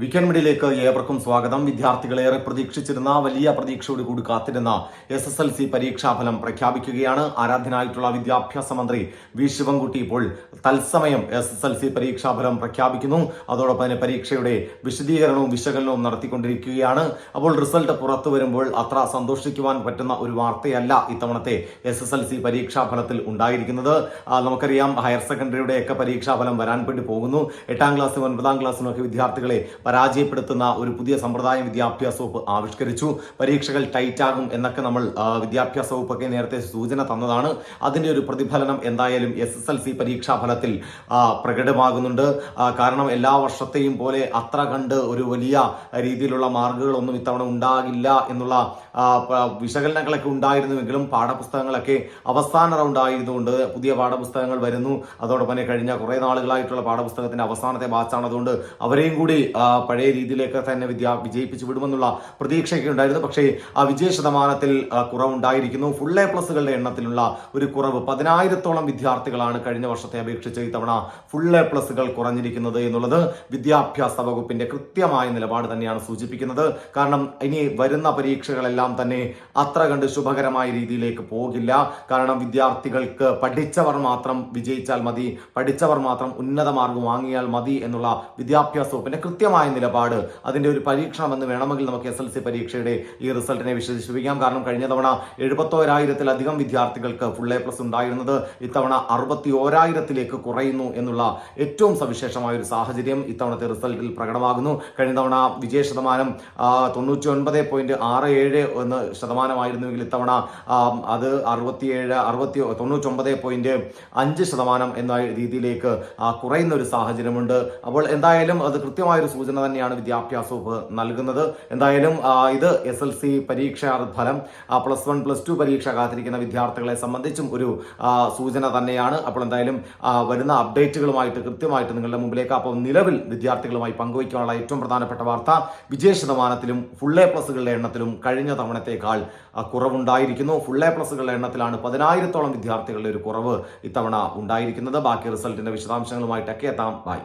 Weekend ഏവർക്കും സ്വാഗതം. വിദ്യാർത്ഥികൾ ഏറെ പ്രതീക്ഷിച്ചിരുന്ന വലിയ പ്രതീക്ഷയോട് കൂടി കാത്തിരുന്ന എസ് എസ് എൽ സി പരീക്ഷാഫലം പ്രഖ്യാപിക്കുകയാണ്. ആരാധ്യനായിട്ടുള്ള വിദ്യാഭ്യാസ മന്ത്രി വി ശിവൻകുട്ടി ഇപ്പോൾ തത്സമയം എസ് എസ് എൽ സി പരീക്ഷാഫലം പ്രഖ്യാപിക്കുന്നു. അതോടൊപ്പം തന്നെ പരീക്ഷയുടെ വിശദീകരണവും വിശകലനവും നടത്തിക്കൊണ്ടിരിക്കുകയാണ്. അപ്പോൾ റിസൾട്ട് പുറത്തു വരുമ്പോൾ അത്ര സന്തോഷിക്കുവാൻ പറ്റുന്ന ഒരു വാർത്തയല്ല ഇത്തവണത്തെ എസ് എസ് എൽ സി പരീക്ഷാഫലത്തിൽ ഉണ്ടായിരിക്കുന്നത്. നമുക്കറിയാം ഹയർ സെക്കൻഡറിയുടെയൊക്കെ പരീക്ഷാഫലം വരാൻ വേണ്ടി പോകുന്നു. എട്ടാം ക്ലാസ്സിലും ഒൻപതാം ക്ലാസ്സിലും ഒക്കെ വിദ്യാർത്ഥികളെ പരാജയപ്പെടുത്തുന്ന ഒരു പുതിയ സമ്പ്രദായം വിദ്യാഭ്യാസ വകുപ്പ് ആവിഷ്കരിച്ചു. പരീക്ഷകൾ ടൈറ്റ് ആകും എന്നൊക്കെ നമ്മൾ വിദ്യാഭ്യാസ വകുപ്പൊക്കെ നേരത്തെ സൂചന തന്നതാണ്. അതിന്റെ ഒരു പ്രതിഫലനം എന്തായാലും എസ് എസ് എൽ സി പരീക്ഷാ ഫലത്തിൽ പ്രകടമാകുന്നുണ്ട്. കാരണം എല്ലാ വർഷത്തെയും പോലെ അത്ര കണ്ട് ഒരു വലിയ രീതിയിലുള്ള മാർഗുകളൊന്നും ഇത്തവണ ഉണ്ടാകില്ല എന്നുള്ള വിശകലനങ്ങളൊക്കെ ഉണ്ടായിരുന്നുവെങ്കിലും പാഠപുസ്തകങ്ങളൊക്കെ അവസാന റൗണ്ട് ആയിരുന്നുകൊണ്ട് പുതിയ പാഠപുസ്തകങ്ങൾ വരുന്നു. അതോടൊപ്പം തന്നെ കഴിഞ്ഞ കുറേ നാളുകളായിട്ടുള്ള പാഠപുസ്തകത്തിന്റെ അവസാനത്തെ ബാച്ചാണ് അതുകൊണ്ട് അവരെയും കൂടി പഴയ രീതിയിലേക്ക് തന്നെ വിദ്യ വിജയിപ്പിച്ചു വിടുമെന്നുള്ള പ്രതീക്ഷയൊക്കെ ഉണ്ടായിരുന്നു പക്ഷേ ആ വിജയ ശതമാനത്തിൽ കുറവുണ്ടായിരിക്കുന്നു. ഫുൾ എ പ്ലസുകളുടെ എണ്ണത്തിലുള്ള ഒരു കുറവ്. പതിനായിരത്തോളം വിദ്യാർത്ഥികളാണ് കഴിഞ്ഞ വർഷത്തെ അപേക്ഷിച്ച് ഇത്തവണ ഫുൾ എ പ്ലസുകൾ കുറഞ്ഞിരിക്കുന്നത് എന്നുള്ളത് വിദ്യാഭ്യാസ വകുപ്പിന്റെ കൃത്യമായ നിലപാട് തന്നെയാണ് സൂചിപ്പിക്കുന്നത്. കാരണം ഇനി വരുന്ന പരീക്ഷകളെല്ലാം തന്നെ അത്ര കണ്ട് ശുഭകരമായ രീതിയിലേക്ക് പോകില്ല. കാരണം വിദ്യാർത്ഥികൾക്ക് പഠിച്ചവർ മാത്രം വിജയിച്ചാൽ മതി. പഠിച്ചവർ മാത്രം ഉന്നത മാർഗം വാങ്ങിയാൽ മതി എന്നുള്ള വിദ്യാഭ്യാസ വകുപ്പിന്റെ കൃത്യമായ നിലപാട്. അതിന്റെ ഒരു പരീക്ഷണം എന്ന് വേണമെങ്കിൽ നമുക്ക് എസ് എൽ സി പരീക്ഷയുടെ ഈ റിസൾട്ടിനെ വിശേഷിപ്പിക്കാം കാരണം കഴിഞ്ഞ തവണ എഴുപത്തോരായിരത്തിലധികം വിദ്യാർത്ഥികൾക്ക് ഫുൾ എ പ്ലസ് ഉണ്ടായിരുന്നത്. ഇത്തവണ അറുപത്തി ഓരായിരത്തിലേക്ക് കുറയുന്നു എന്നുള്ള ഏറ്റവും സവിശേഷമായ ഒരു സാഹചര്യം ഇത്തവണത്തെ റിസൾട്ടിൽ പ്രകടമാകുന്നു. കഴിഞ്ഞ തവണ വിജയ ശതമാനം തൊണ്ണൂറ്റി ഒൻപത് പോയിന്റ് ആറ് ഏഴ് എന്ന് ശതമാനമായിരുന്നുവെങ്കിൽ ഇത്തവണ അത് അറുപത്തിയേഴ് അറുപത്തി തൊണ്ണൂറ്റൊമ്പത് പോയിന്റ് അഞ്ച് ശതമാനം എന്ന രീതിയിലേക്ക് കുറയുന്ന ഒരു സാഹചര്യമുണ്ട്. അപ്പോൾ എന്തായാലും അത് കൃത്യമായ ഒരു സൂചന തന്നെയാണ് വിദ്യാഭ്യാസ വകുപ്പ് നൽകുന്നത്. എന്തായാലും ഇത് എസ് എൽ സി പരീക്ഷാ ഫലം പ്ലസ് വൺ പ്ലസ് ടു പരീക്ഷ കാത്തിരിക്കുന്ന വിദ്യാർത്ഥികളെ സംബന്ധിച്ചും ഒരു സൂചന തന്നെയാണ്. അപ്പോൾ എന്തായാലും വരുന്ന അപ്ഡേറ്റുകളുമായിട്ട് കൃത്യമായിട്ട് നിങ്ങളുടെ മുമ്പിലേക്ക് അപ്പോൾ നിലവിൽ വിദ്യാർത്ഥികളുമായി പങ്കുവയ്ക്കാനുള്ള ഏറ്റവും പ്രധാനപ്പെട്ട വാർത്ത വിജയ ശതമാനത്തിലും ഫുൾ എ പ്ലസുകളുടെ എണ്ണത്തിലും കഴിഞ്ഞ തവണത്തേക്കാൾ കുറവുണ്ടായിരിക്കുന്നു. ഫുൾ എ പ്ലസുകളുടെ എണ്ണത്തിലാണ് പതിനായിരത്തോളം വിദ്യാർത്ഥികളുടെ ഒരു കുറവ് ഇത്തവണ ഉണ്ടായിരിക്കുന്നത്. ബാക്കി റിസൾട്ടിന്റെ വിശദാംശങ്ങളുമായിട്ടൊക്കെ എത്താം. ബൈ